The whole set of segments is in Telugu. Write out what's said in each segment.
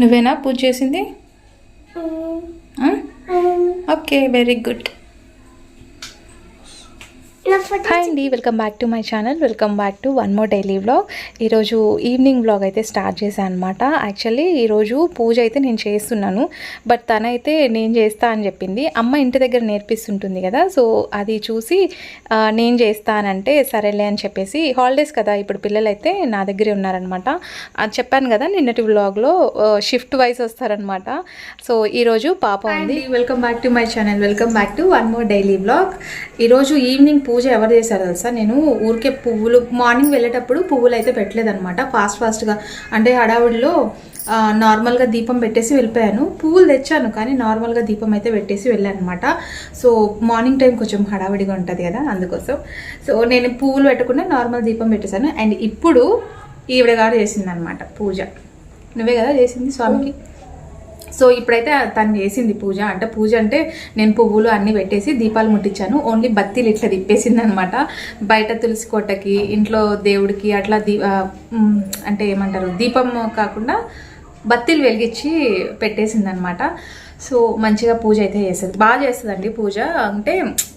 నువ్వేనా పూజ చేసింది? ఓకే వెరీ గుడ్ హాయ్ అండి welcome back to my channel. Welcome back to one more daily vlog. ఈరోజు ఈవినింగ్ వ్లాగ్ అయితే స్టార్ట్ చేశాను అనమాట యాక్చువల్లీ ఈరోజు పూజ అయితే నేను చేస్తున్నాను బట్ తనైతే నేను చేస్తా అని చెప్పింది. అమ్మ ఇంటి దగ్గర నేర్పిస్తుంటుంది కదా సో అది చూసి నేను చేస్తానంటే సరేలే అని చెప్పేసి హాలిడేస్ కదా ఇప్పుడు పిల్లలు అయితే నా దగ్గరే ఉన్నారనమాట అది చెప్పాను కదా నిన్నటి వ్లాగ్లో షిఫ్ట్ వైజ్ వస్తారనమాట సో ఈరోజు పాప ఉంది. Welcome back to my channel. Welcome back to one more daily vlog. ఈరోజు ఈవినింగ్ పూజ పూజ ఎవరు చేశారు తెలుసా? నేను ఊరికే పువ్వులు మార్నింగ్ వెళ్ళేటప్పుడు పువ్వులు అయితే పెట్టలేదనమాట ఫాస్ట్ ఫాస్ట్గా అంటే హడావుడిలో నార్మల్గా దీపం పెట్టేసి వెళ్ళిపోయాను. పువ్వులు తెచ్చాను కానీ నార్మల్గా దీపం అయితే పెట్టేసి వెళ్ళాను అనమాట సో మార్నింగ్ టైం కొంచెం హడావిడిగా ఉంటుంది కదా అందుకోసం. సో నేను పువ్వులు పెట్టకుండా నార్మల్ దీపం పెట్టేశాను. అండ్ ఇప్పుడు ఈవిడ గారు చేసింది అనమాట పూజ. నువ్వే కదా చేసింది స్వామికి? సో ఇప్పుడైతే తను చేసింది పూజ. అంటే పూజ అంటే నేను పువ్వులు అన్నీ పెట్టేసి దీపాలు ముట్టించాను. ఓన్లీ బత్తీలు ఇట్లా తిప్పేసింది అనమాట బయట తులసి కోటకి ఇంట్లో దేవుడికి అట్లా దీ అంటే ఏమంటారు దీపం కాకుండా బత్తీలు వెలిగించి పెట్టేసింది అనమాట సో మంచిగా పూజ అయితే చేస్తుంది బాగా చేస్తుందండి పూజ. అంటే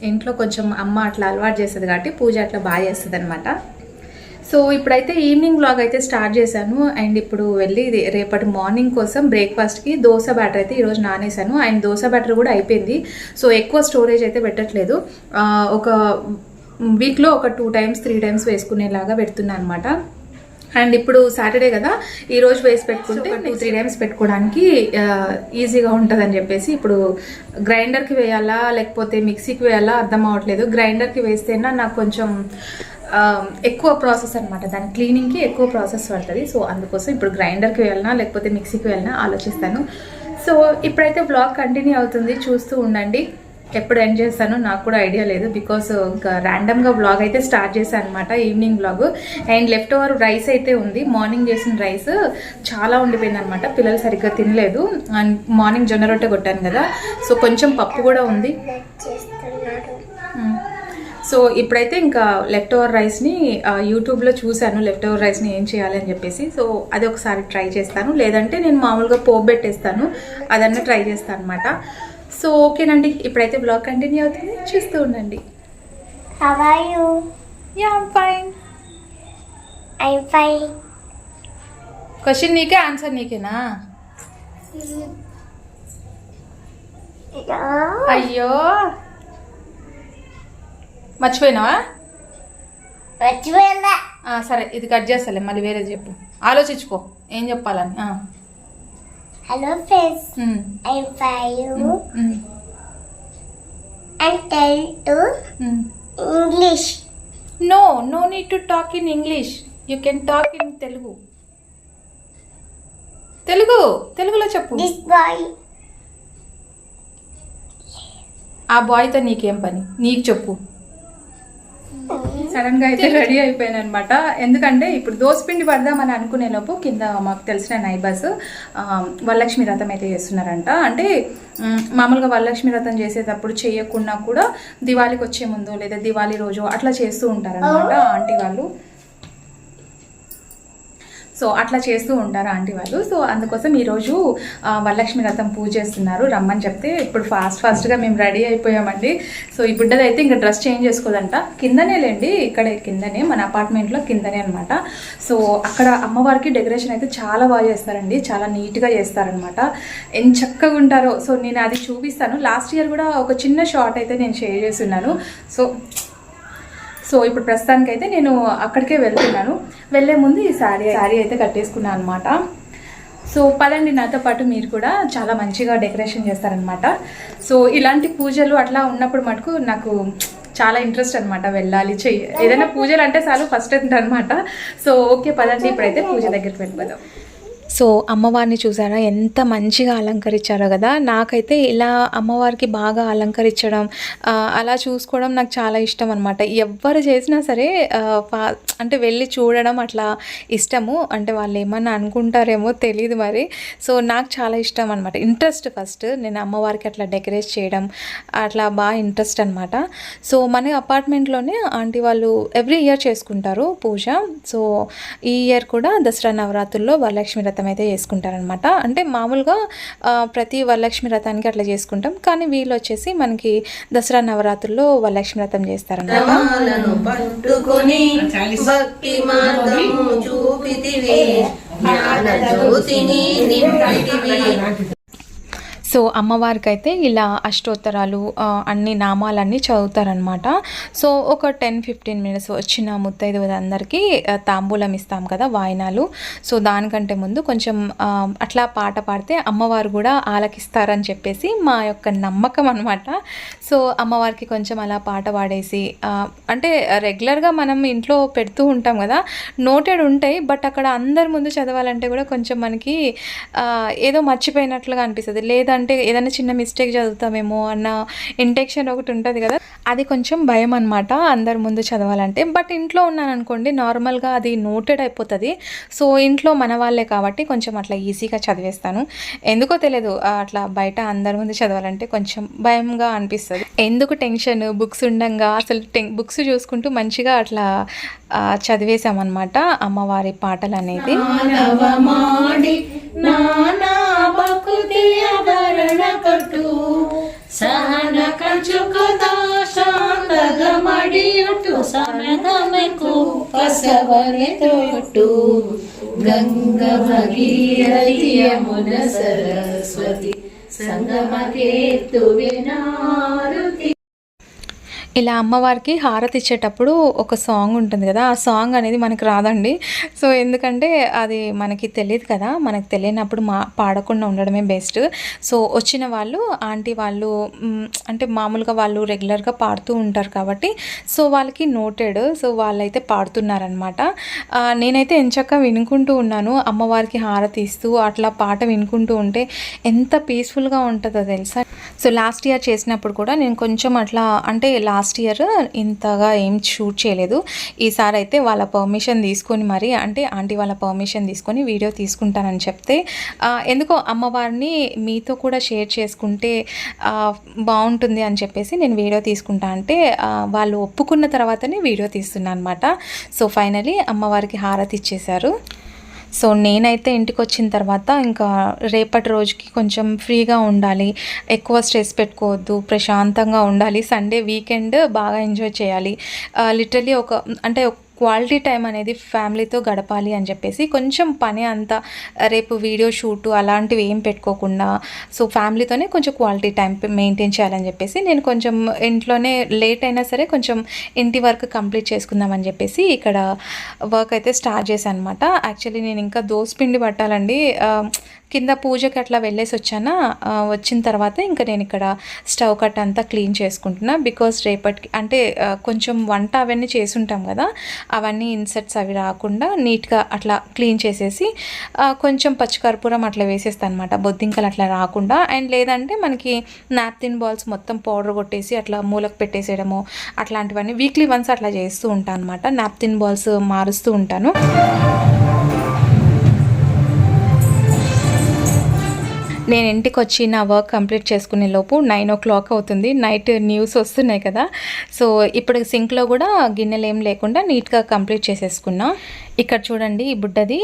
ఇంట్లో కొంచెం అమ్మ అట్లా అలవాటు చేస్తుంది కాబట్టి పూజ అట్లా బాగా చేస్తుంది అనమాట సో ఇప్పుడైతే ఈవినింగ్ వ్లాగ్ అయితే స్టార్ట్ చేశాను. అండ్ ఇప్పుడు వెళ్ళి రేపటి మార్నింగ్ కోసం బ్రేక్ఫాస్ట్కి దోశ బ్యాటర్ అయితే ఈరోజు నానేసాను అండ్ దోశ బ్యాటర్ కూడా అయిపోయింది. సో ఎక్కువ స్టోరేజ్ అయితే పెట్టట్లేదు. ఒక వీక్లో ఒక టూ టైమ్స్ త్రీ టైమ్స్ వేసుకునేలాగా పెడుతున్నాను అనమాట అండ్ ఇప్పుడు సాటర్డే కదా ఈ రోజు వేసి పెట్టుకుంటే టూ త్రీ టైమ్స్ పెట్టుకోవడానికి ఈజీగా ఉంటుందని చెప్పేసి ఇప్పుడు గ్రైండర్కి వేయాలా లేకపోతే మిక్సీకి వేయాలా అర్థం అవ్వట్లేదు. గ్రైండర్కి వేస్తేనా నాకు కొంచెం ఎక్కువ ప్రాసెస్ అనమాట దాని క్లీనింగ్కి ఎక్కువ ప్రాసెస్ పడుతుంది. సో అందుకోసం ఇప్పుడు గ్రైండర్కి వెళ్ళినా లేకపోతే మిక్సీకి వెళ్ళినా ఆలోచిస్తాను. సో ఇప్పుడైతే బ్లాగ్ కంటిన్యూ అవుతుంది. చూస్తూ ఉండండి. ఎప్పుడు ఎండ్ చేస్తాను నాకు కూడా ఐడియా లేదు. బికాస్ ఇంకా ర్యాండమ్గా బ్లాగ్ అయితే స్టార్ట్ చేశాను అనమాట evening blog and left over rice అయితే ఉంది. మార్నింగ్ చేసిన రైస్ చాలా ఉండిపోయింది అనమాట పిల్లలు సరిగ్గా తినలేదు. అండ్ మార్నింగ్ జొన్న రొట్టె కొట్టాను కదా. సో కొంచెం పప్పు కూడా ఉంది. సో ఇప్పుడైతే ఇంకా లెఫ్ట్ ఓవర్ రైస్ని యూట్యూబ్లో చూశాను లెఫ్ట్ ఓవర్ రైస్ని ఏం చేయాలి అని చెప్పేసి. సో అది ఒకసారి ట్రై చేస్తాను. లేదంటే నేను మామూలుగా పోపు పెట్టేస్తాను. అదన్నా ట్రై చేస్తాను అనమాట సో ఓకేనండి ఇప్పుడైతే బ్లాగ్ కంటిన్యూ అవుతుంది. చూస్తూ ఉండండి. క్వశ్చన్ నీకే ఆన్సర్ నీకేనా. అయ్యో! మర్చిపోయినావా మర్చిపోయిందా సరే ఇది కట్ చేస్తాలే మళ్ళీ వేరే చెప్పు ఆలోచించుకో ఏం చెప్పాలని ఆ. Hello friends. Um, And tell to um. English. No, no need to talk in English. You can talk in Telugu. Telugu తెలుగులో చెప్పు boy. ఆ బాయ్తో నీకేం పని నీకు చెప్పు సడన్గా అయితే రెడీ అయిపోయాను అనమాట ఎందుకంటే ఇప్పుడు దోసపిండి పడదామని అనుకునే లోపు కింద మాకు తెలిసిన నైబర్స్ వరలక్ష్మి రథం అయితే చేస్తున్నారంట. అంటే మామూలుగా వరలక్ష్మి రథం చేసేటప్పుడు చేయకుండా కూడా దివాళీకి వచ్చే ముందు లేదా దివాళీ రోజు అట్లా చేస్తూ ఉంటారనమాట ఆంటీ వాళ్ళు. సో అట్లా చేస్తూ ఉంటారు ఆంటీ వాళ్ళు. సో అందుకోసం ఈరోజు వరలక్ష్మి రథం పూజ చేస్తున్నారు. రమ్మని చెప్తే ఇప్పుడు ఫాస్ట్ ఫాస్ట్గా మేము రెడీ అయిపోయామండి. సో ఈ బిడ్డది అయితే ఇంకా డ్రెస్ చేంజ్ చేసుకోదంట. కిందనే లేండి ఇక్కడే కిందనే మన అపార్ట్మెంట్లో కిందనే అనమాట సో అక్కడ అమ్మవారికి డెకరేషన్ అయితే చాలా బాగా చేస్తారండి. చాలా నీట్గా చేస్తారనమాట ఎంత చక్కగా ఉంటారో. సో నేను అది చూపిస్తాను. లాస్ట్ ఇయర్ కూడా ఒక చిన్న షార్ట్ అయితే నేను షేర్ చేస్తున్నాను. సో సో ఇప్పుడు ప్రస్తుతానికైతే నేను అక్కడికే వెళ్తున్నాను. వెళ్ళే ముందు ఈ శారీ శారీ అయితే కట్టేసుకున్నాను అనమాట సో పదండి నాతో పాటు మీరు కూడా చాలా మంచిగా డెకరేషన్ చేస్తారనమాట సో ఇలాంటి పూజలు అట్లా ఉన్నప్పుడు మటుకు నాకు చాలా ఇంట్రెస్ట్ అనమాట వెళ్ళాలి చెయ్యి ఏదైనా పూజలు అంటే చాలు ఫస్ట్ అనమాట సో ఓకే పదండి ఇప్పుడైతే పూజ దగ్గరికి వెళ్ళిపోదాం. సో అమ్మవారిని చూసారా? ఎంత మంచిగా అలంకరించారో కదా? నాకైతే ఇలా అమ్మవారికి బాగా అలంకరించడం అలా చూసుకోవడం నాకు చాలా ఇష్టం అనమాట ఎవ్వరు చేసినా సరే అంటే వెళ్ళి చూడడం అట్లా ఇష్టము. అంటే వాళ్ళు ఏమన్నా అనుకుంటారేమో తెలియదు మరి. సో నాకు చాలా ఇష్టం అనమాట ఇంట్రెస్ట్ ఫస్ట్. నేను అమ్మవారికి అట్లా డెకరేట్ చేయడం అట్లా బాగా ఇంట్రెస్ట్ అనమాట సో మన అపార్ట్మెంట్లోనే ఆంటీ వాళ్ళు ఎవ్రీ ఇయర్ చేసుకుంటారు పూజ. సో ఈ ఇయర్ కూడా దసరా నవరాత్రుల్లో వరలక్ష్మి వ్రతం వ్రతం అయితే చేసుకుంటారనమాట అంటే మామూలుగా ప్రతి వరలక్ష్మి వ్రతానికి అట్లా చేసుకుంటాం. కానీ వీళ్ళు వచ్చేసి మనకి దసరా నవరాత్రుల్లో వరలక్ష్మి వ్రతం చేస్తారనమాట భక్తి మార్గము చూపితివి. జ్ఞాన జ్యోతిని నింపితివి. సో అమ్మవారికి అయితే ఇలా అష్టోత్తరాలు అన్ని నామాలన్నీ చదువుతారనమాట సో ఒక టెన్ ఫిఫ్టీన్ మినిట్స్ వచ్చిన ముత్తైదువులందరికీ ఆ, తాంబూలం ఇస్తాం కదా వాయినాలు. సో దానికంటే ముందు కొంచెం అట్లా పాట పాడితే అమ్మవారు కూడా ఆలకిస్తారని చెప్పేసి మా యొక్క నమ్మకం అనమాట సో అమ్మవారికి కొంచెం అలా పాట పాడేసి అంటే రెగ్యులర్గా మనం ఇంట్లో పెడుతూ ఉంటాం కదా నోటెడ్ ఉంటాయి బట్ అక్కడ అందరి ముందు చదవాలంటే కూడా కొంచెం మనకి ఏదో మర్చిపోయినట్లుగా అనిపిస్తుంది. లేదంటే అంటే ఏదైనా చిన్న మిస్టేక్ చదువుతామేమో అన్న ఇంటెక్షన్ ఒకటి ఉంటుంది కదా అది కొంచెం భయం అనమాట అందరి ముందు చదవాలంటే. బట్ ఇంట్లో ఉన్నాను అనుకోండి నార్మల్గా అది నోటెడ్ అయిపోతుంది. సో ఇంట్లో మన వాళ్ళే కాబట్టి కొంచెం అట్లా ఈజీగా చదివేస్తాను. ఎందుకో తెలియదు అట్లా బయట అందరి ముందు చదవాలంటే కొంచెం భయంగా అనిపిస్తుంది. ఎందుకు టెన్షన్ బుక్స్ ఉండంగా అసలు బుక్స్ చూసుకుంటూ మంచిగా అట్లా చదివేశామన్నమాట అమ్మవారి పాటలు అనేది గంగ నానా భక్తియ భరణ కట్టు సహన ఇలా అమ్మవారికి హారతి ఇచ్చేటప్పుడు ఒక సాంగ్ ఉంటుంది కదా ఆ సాంగ్ అనేది మనకు రాదండి. సో ఎందుకంటే అది మనకి తెలియదు కదా మనకు తెలియనప్పుడు మా పాడకుండా ఉండడమే బెస్ట్. సో వచ్చిన వాళ్ళు ఆంటీ వాళ్ళు అంటే మామూలుగా వాళ్ళు రెగ్యులర్గా పాడుతూ ఉంటారు కాబట్టి సో వాళ్ళకి నోటెడ్. సో వాళ్ళైతే పాడుతున్నారనమాట నేనైతే ఎంచక్క వినుకుంటూ ఉన్నాను అమ్మవారికి హారతి ఇస్తూ అట్లా పాట వినుకుంటూ ఉంటే ఎంత పీస్ఫుల్గా ఉంటుందో తెలుసా? సో లాస్ట్ ఇయర్ చేసినప్పుడు కూడా నేను కొంచెం అట్లా అంటే లాస్ట్ లాస్ట్ ఇయర్ ఇంతగా ఏం షూట్ చేయలేదు. ఈసారి అయితే వాళ్ళ పర్మిషన్ తీసుకొని మరి అంటే ఆంటీ వాళ్ళ పర్మిషన్ తీసుకొని వీడియో తీసుకుంటానని చెప్తే ఎందుకో అమ్మవారిని మీతో కూడా షేర్ చేసుకుంటే బాగుంటుంది అని చెప్పేసి నేను వీడియో తీసుకుంటా అంటే వాళ్ళు ఒప్పుకున్న తర్వాతనే వీడియో తీస్తున్నాను అనమాట సో ఫైనలీ అమ్మవారికి హారతి ఇచ్చేశారు. సో నేనైతే ఇంటికి వచ్చిన తర్వాత ఇంకా రేపటి రోజుకి కొంచెం ఫ్రీగా ఉండాలి. ఎక్కువ స్ట్రెస్ పెట్టుకోవద్దు. ప్రశాంతంగా ఉండాలి. సండే వీకెండ్ బాగా ఎంజాయ్ చేయాలి. లిటరలీ ఒక అంటే క్వాలిటీ టైం అనేది ఫ్యామిలీతో గడపాలి అని చెప్పేసి కొంచెం పని అంతా రేపు వీడియో షూట్ అలాంటివి ఏం పెట్టుకోకుండా సో ఫ్యామిలీతోనే కొంచెం క్వాలిటీ టైం మెయింటైన్ చేయాలని చెప్పేసి నేను కొంచెం ఇంట్లోనే లేట్ అయినా సరే కొంచెం ఇంటి వర్క్ కంప్లీట్ చేసుకుందామని చెప్పేసి ఇక్కడ వర్క్ అయితే స్టార్ట్ చేశాను అనమాట యాక్చువల్లీ నేను ఇంకా దోస పిండి పట్టాలండి. కింద పూజకి అట్లా వెళ్ళేసి వచ్చానా? వచ్చిన తర్వాత ఇంకా నేను ఇక్కడ స్టవ్ కట్ అంతా క్లీన్ చేసుకుంటున్నా. బికాస్ రేపటికి అంటే కొంచెం వంట అవన్నీ చేసి ఉంటాం కదా అవన్నీ ఇన్సెట్స్ అవి రాకుండా నీట్గా అట్లా క్లీన్ చేసేసి కొంచెం పచ్చికర్పూరం అట్లా వేసేస్తాను అనమాట బొద్దింకలు అట్లా రాకుండా. అండ్ లేదంటే మనకి నాప్తిన్ బాల్స్ మొత్తం పౌడర్ కొట్టేసి అట్లా మూలకు పెట్టేసేయడము అట్లాంటివన్నీ వీక్లీ వన్స్ అట్లా చేస్తూ ఉంటాను అనమాట నాప్తిన్ బాల్స్ మారుస్తూ ఉంటాను. నేను ఇంటికి వచ్చి నా వర్క్ కంప్లీట్ చేసుకునే లోపు నైన్ ఓ క్లాక్ అవుతుంది. నైట్ న్యూస్ వస్తున్నాయి కదా. సో ఇప్పుడు సింక్లో కూడా గిన్నెలు ఏం లేకుండా నీట్గా కంప్లీట్ చేసేసుకున్నా. ఇక్కడ చూడండి ఈ బుడ్డది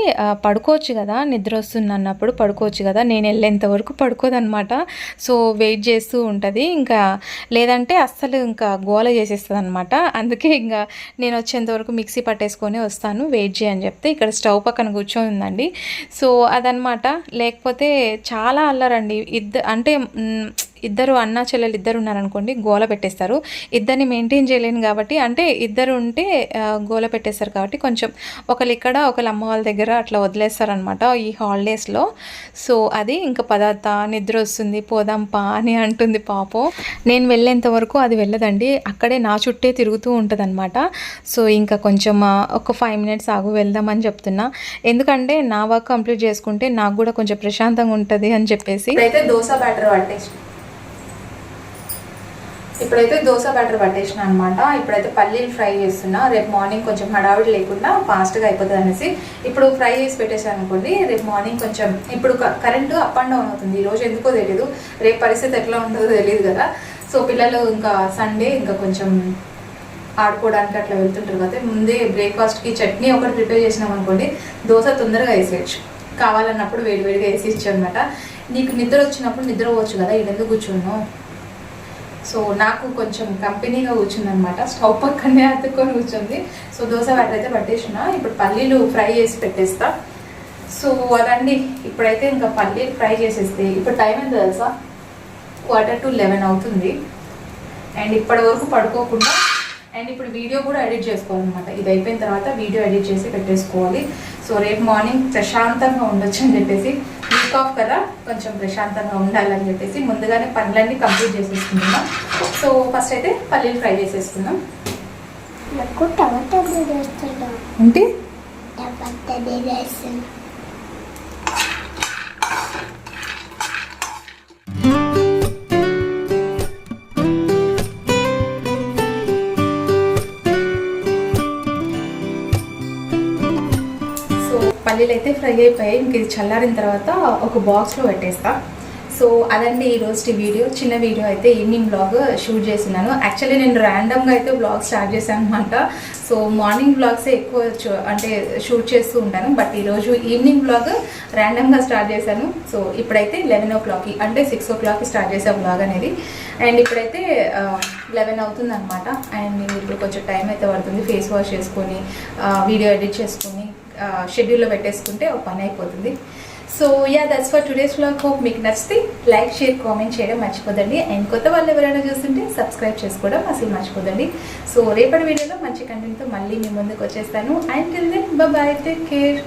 పడుకోవచ్చు కదా. నిద్ర వస్తుంది అన్నప్పుడు పడుకోవచ్చు కదా. నేను వెళ్ళేంత వరకు పడుకోదనమాట సో వెయిట్ చేస్తూ ఉంటుంది. ఇంకా లేదంటే అస్సలు ఇంకా గోల చేసేస్తుంది అనమాట అందుకే ఇంకా నేను వచ్చేంత వరకు మిక్సీ పట్టేసుకొని వస్తాను. వెయిట్ చేయని చెప్తే ఇక్కడ స్టవ్ పక్కన కూర్చొని ఉందండి. సో అదనమాట లేకపోతే చాలా అల్లరండి ఇద్ద అంటే ఇద్దరు అన్న చెల్లెలు ఇద్దరు ఉన్నారనుకోండి గోల పెట్టేస్తారు. ఇద్దరిని మెయింటైన్ చేయలేను కాబట్టి అంటే ఇద్దరు ఉంటే గోల పెట్టేస్తారు కాబట్టి కొంచెం ఒకళ్ళు ఇక్కడ ఒకళ్ళు అమ్మ వాళ్ళ దగ్గర అట్లా వదిలేస్తారనమాట ఈ హాలిడేస్లో సో అది ఇంకా పదార్థ నిద్ర వస్తుంది పోదాంపా అని అంటుంది పాపం. నేను వెళ్ళేంత వరకు అది వెళ్ళదండి. అక్కడే నా చుట్టే తిరుగుతూ ఉంటుందన్నమాట. సో ఇంకా కొంచెం ఒక ఫైవ్ మినిట్స్ ఆగు వెళ్దామని చెప్తున్నా. ఎందుకంటే నా వర్క్ కంప్లీట్ చేసుకుంటే నాకు కూడా కొంచెం ప్రశాంతంగా ఉంటుంది అని చెప్పేసి. అయితే దోశ బ్యాటర్ పట్టేసి ఇప్పుడైతే దోశ బ్యాటర్ పట్టేసిన అనమాట ఇప్పుడైతే పల్లీలు ఫ్రై చేస్తున్నా. రేపు మార్నింగ్ కొంచెం హడావిడి లేకుండా ఫాస్ట్గా అయిపోతుంది అనేసి ఇప్పుడు ఫ్రై చేసి పెట్టేసాను అనుకోండి రేపు మార్నింగ్ కొంచెం ఇప్పుడు కరెంటు అప్ అండ్ డౌన్ అవుతుంది. ఈ రోజు ఎందుకో తెలియదు రేపు పరిస్థితి ఎట్లా ఉంటుందో తెలియదు కదా. సో పిల్లలు ఇంకా సండే ఇంకా కొంచెం ఆడుకోవడానికి అట్లా వెళ్తుంటారు కదా ముందే బ్రేక్ఫాస్ట్కి చట్నీ ఒకటి ప్రిపేర్ చేసినాం అనుకోండి దోశ తొందరగా వేసేయచ్చు. కావాలన్నప్పుడు వేడివేడిగా వేసి ఇచ్చానమాట నీకు నిద్ర వచ్చినప్పుడు నిద్ర పోవచ్చు కదా. ఇదెందుకు కూర్చున్నావు? సో నాకు కొంచెం కంపెనీగా కూర్చుంది అనమాట స్టవ్ పక్కనే అతుక్కొని కూర్చుంది. సో దోశ బ్యాటర్ అయితే పట్టేసిన ఇప్పుడు పల్లీలు ఫ్రై చేసి పెట్టేస్తా. సో అదండి ఇప్పుడైతే ఇంకా పల్లీలు ఫ్రై చేసేస్తే ఇప్పుడు టైం ఎంత తెలుసా? క్వార్టర్ టు లెవెన్ అవుతుంది. అండ్ ఇప్పటి వరకు పడుకోకుండా అండ్ ఇప్పుడు వీడియో కూడా ఎడిట్ చేసుకోవాలన్నమాట. ఇది అయిపోయిన తర్వాత వీడియో ఎడిట్ చేసి పెట్టేసుకోవాలి. సో రేపు మార్నింగ్ ప్రశాంతంగా ఉండొచ్చు అని చెప్పేసి వీక్ ఆఫ్ కదా కొంచెం ప్రశాంతంగా ఉండాలని చెప్పేసి ముందుగానే పనులన్నీ కంప్లీట్ చేసేసుకుంటున్నాం. సో ఫస్ట్ అయితే పల్లీలు ఫ్రై చేసేసుకుందాం. నాకు టమాటా ఏంటి? టమాటా పల్లీలు అయితే ఫ్రై అయిపోయాయి. ఇంక ఇది చల్లారిన తర్వాత ఒక బాక్స్లో పెట్టేస్తా. సో అదండి ఈ రోజు వీడియో. చిన్న వీడియో అయితే ఈవినింగ్ బ్లాగ్ షూట్ చేస్తున్నాను. యాక్చువల్లీ నేను ర్యాండమ్గా అయితే బ్లాగ్ స్టార్ట్ చేశాను అనమాట సో మార్నింగ్ బ్లాగ్సే ఎక్కువ అంటే షూట్ చేస్తూ ఉంటాను. బట్ ఈరోజు ఈవినింగ్ బ్లాగ్ ర్యాండమ్గా స్టార్ట్ చేశాను. సో ఇప్పుడైతే లెవెన్ ఓ క్లాక్కి అంటే సిక్స్ ఓ క్లాక్కి స్టార్ట్ చేసే బ్లాగ్ అనేది. అండ్ ఇప్పుడైతే లెవెన్ అవుతుంది అనమాట అండ్ ఇప్పుడు కొంచెం టైం అయితే పడుతుంది. ఫేస్ వాష్ చేసుకొని వీడియో ఎడిట్ చేసుకొని షెడ్యూల్లో పెట్టేసుకుంటే ఒక పని అయిపోతుంది. So ya that's for today's vlog hope మీకు నచ్చితే లైక్ షేర్ కామెంట్ చేయడం మర్చిపోదండి. అండ్ కొత్త వాళ్ళు ఎవరైనా చూస్తుంటే సబ్స్క్రైబ్ చేసుకోవడం అసలు మర్చిపోదండి. సో రేపటి వీడియోలో మంచి కంటెంట్తో మళ్ళీ మీ ముందుకు వచ్చేస్తాను. And till then bye take care